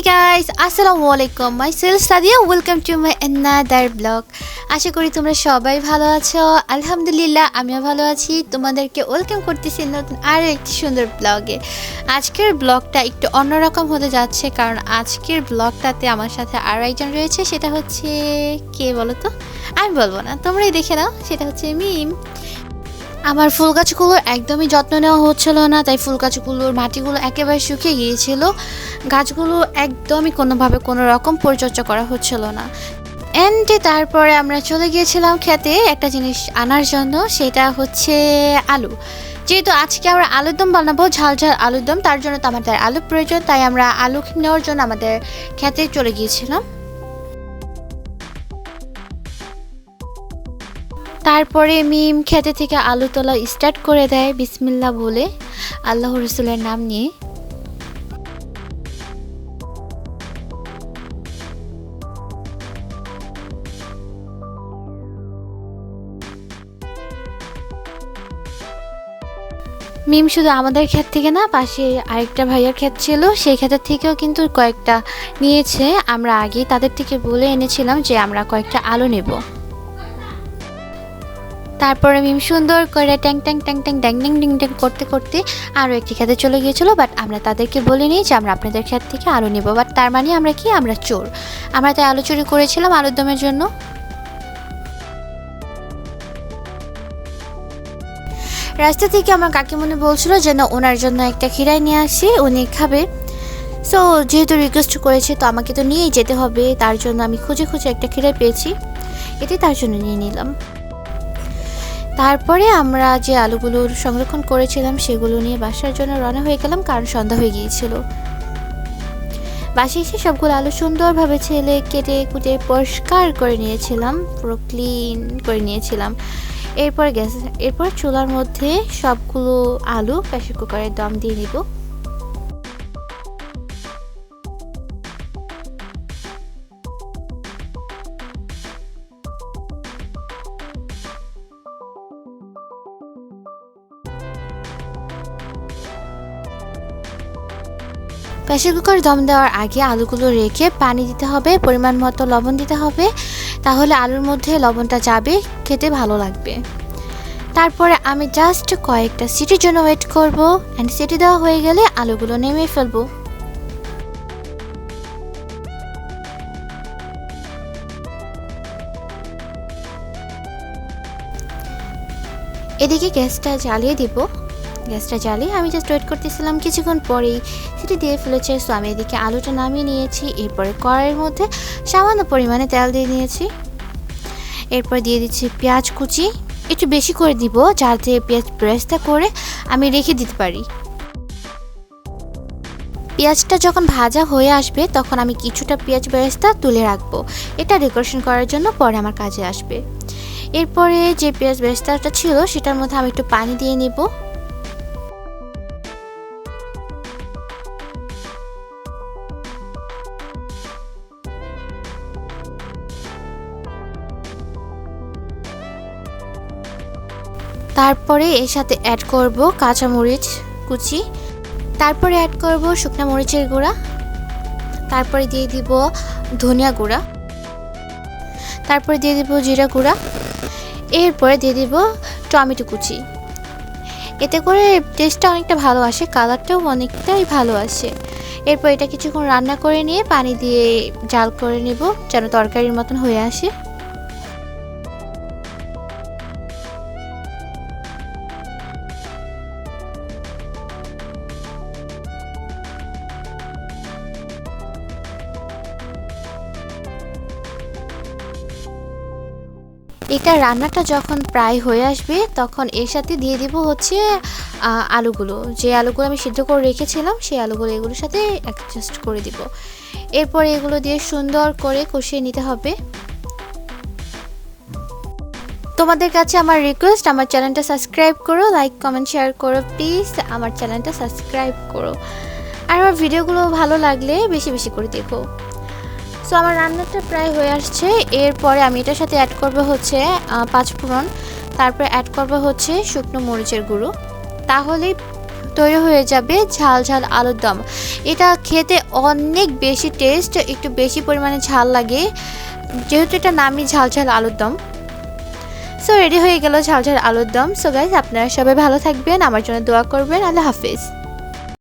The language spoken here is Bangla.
হে গাইস আসসালামু আলাইকুম myself Sadia welcome to my another blog আশা করি তোমরা সবাই ভালো আছো। আলহামদুলিল্লাহ, আমিও ভালো আছি। তোমাদেরকে ওয়েলকাম করতেছি নতুন আরও একটি সুন্দর ব্লগে আজকের ব্লগটা একটু অন্যরকম হতে যাচ্ছে, কারণ আজকের ব্লগটাতে আমার সাথে আরও একজন রয়েছে, সেটা হচ্ছে কে বলো তো? আমি বলব না, তোমরাই দেখে নাও, সেটা হচ্ছে মিম। আমার ফুল গাছগুলোর একদমই যত্ন নেওয়া হচ্ছিল না, তাই ফুল গাছগুলোর মাটিগুলো একেবারে শুকিয়ে গিয়েছিল। গাছগুলো একদমই কোনোভাবে কোনো রকম পরিচর্যা করা হচ্ছিল না। এন্ডে তারপরে আমরা চলে গিয়েছিলাম খেতে, একটা জিনিস আনার জন্য, সেটা হচ্ছে আলু। যেহেতু আজকে আমরা আলুর দম বানাবো, ঝাল ঝাল আলুর দম, তার জন্য তো আমাদের আলু প্রয়োজন, তাই আমরা আলু নেওয়ার জন্য আমাদের খেতে চলে গিয়েছিলাম। তারপরে মিম খেতে থেকে আলু তোলা স্টার্ট করে দেয় বিসমিল্লা বলে আল্লাহ রসুলের নাম নিয়ে। মিম শুধু আমাদের ক্ষেত থেকে না, পাশে আরেকটা ভাইয়ার ক্ষেত ছিল, সেই ক্ষেতের থেকেও কিন্তু কয়েকটা নিয়েছে। আমরা আগে তাদের থেকে বলে এনেছিলাম যে আমরা কয়েকটা আলু নেব। তারপরে মিম সুন্দর করে ট্যাং ট্যাং ট্যাং ট্যাং, ড্যাং ড্যাং ডিং ড্যাং করতে করতে আরও একটি খেতে চলে গিয়েছিল বাট আমরা তাদেরকে বলে বলিনি যে আমরা আপনাদের ক্ষেত থেকে আলু নেব বাট তার মানে আমরা কি? আমরা চোর। আমরা তাই আলু চুরি করেছিলাম আলুর দমের জন্য। রাস্তা থেকে আমার কাকিমণি বলছিল যে না ওনার জন্য একটা খিরাই নিয়ে আসি, উনি খাবে। সো যেহেতু রিকোয়েস্ট করেছে, তো আমাকে তো নিয়েই যেতে হবে, তার জন্য আমি খুঁজে খুঁজে একটা খিরাই পেয়েছি। এটি তার জন্য নিয়ে নিলাম। তারপরে আমরা যে আলুগুলো সংরক্ষণ করেছিলাম, সেগুলো নিয়ে বাসার জন্য রওনা হয়ে গেলাম, কারণ সন্ধ্যা হয়ে গিয়েছিল। বাসে এসে সবগুলো আলু সুন্দরভাবে ছেলে কেটে কুটে পরিষ্কার করে নিয়েছিলাম, পুরো ক্লিন করে নিয়েছিলাম। এরপর গ্যাস, এরপর চুলার মধ্যে সবগুলো আলু প্রেশার কুকারের দম দিয়ে নিব। প্রেশার কুকার দম দেওয়ার আগে আলুগুলো রেখে পানি দিতে হবে, পরিমাণ মতো লবণ দিতে হবে। তাহলে আলুর মধ্যে লবণটা যাবে, খেতে ভালো লাগবে। তারপরে আমি জাস্ট কয়েকটা সিটির জন্য ওয়েট করব। অ্যান্ড সিটি দেওয়া হয়ে গেলে আলুগুলো নেমে ফেলব। এদিকে গ্যাসটা জ্বালিয়ে দিব। গ্যাসটা জ্বালিয়ে আমি জাস্ট ওয়েট করতেছিলাম কিছুক্ষণ পরেই। সেটি দিয়ে ফেলেছে সো আমি এদিকে আলুটা নামিয়ে নিয়েছি। এরপরে কড়াইয়ের মধ্যে সামান্য পরিমাণে তেল দিয়ে নিয়েছি। এরপর দিয়ে দিচ্ছি পেঁয়াজ কুচি। একটু বেশি করে দিব যাতে পেঁয়াজ ব্রেস্তা করে আমি রেখে দিতে পারি। পেঁয়াজটা যখন ভাজা হয়ে আসবে, তখন আমি কিছুটা পেঁয়াজ বেরেস্তা তুলে রাখব। এটা ডেকোরেশন করার জন্য পরে আমার কাজে আসবে। এরপরে যে পেঁয়াজ বেরেস্তাটা ছিল, সেটার মধ্যে আমি একটু পানি দিয়ে নেব। তারপরে এর সাথে অ্যাড করব কাঁচামরিচ কুচি। তারপরে অ্যাড করব শুকনো মরিচের গুঁড়া। তারপরে দিয়ে দিব ধনিয়া গুঁড়া। তারপরে দিয়ে দিব জিরা গুঁড়া। এরপরে দিয়ে দিব টমেটো কুচি। এতে করে টেস্টটা অনেকটা ভালো আসে কালারটাও অনেকটাই ভালো আসে। এরপর এটা কিছুক্ষণ রান্না করে নিয়ে পানি দিয়ে জাল করে নেব, যেন তরকারির মতন হয়ে আসে। এটা রান্নাটা যখন প্রায় হয়ে আসবে, তখন এর সাথে দিয়ে দিব হচ্ছে আলুগুলো। যে আলুগুলো আমি সিদ্ধ করে রেখেছিলাম, সেই আলুগুলো এগুলোর সাথে অ্যাডজাস্ট করে দিব। এরপর এগুলো দিয়ে সুন্দর করে কষিয়ে নিতে হবে। তোমাদের কাছে আমার রিকোয়েস্ট আমার চ্যানেলটা সাবস্ক্রাইব করো লাইক কমেন্ট শেয়ার করো প্লিজ আমার চ্যানেলটা সাবস্ক্রাইব করো। আর আমার ভিডিওগুলো ভালো লাগলে বেশি বেশি করে দেখো। সো আমার রান্নাটা প্রায় হয়ে আসছে। এরপরে আমি এটার সাথে অ্যাড করব হচ্ছে আহ, পাঁচ ফোড়ন। তারপরে অ্যাড করব হচ্ছে শুকনো মরিচের গুঁড়ো। তাহলেই তৈরি হয়ে যাবে ঝাল ঝাল আলুর দম। এটা খেতে অনেক বেশি টেস্ট একটু বেশি পরিমাণে ঝাল লাগে। যেহেতু এটা নামি ঝাল ঝাল আলুর দম। সো রেডি হয়ে গেল ঝাল ঝাল আলুর দম। সো গাইজ আপনারা সবাই ভালো থাকবেন। আমার জন্য দোয়া করবেন। আল্লাহ হাফিজ।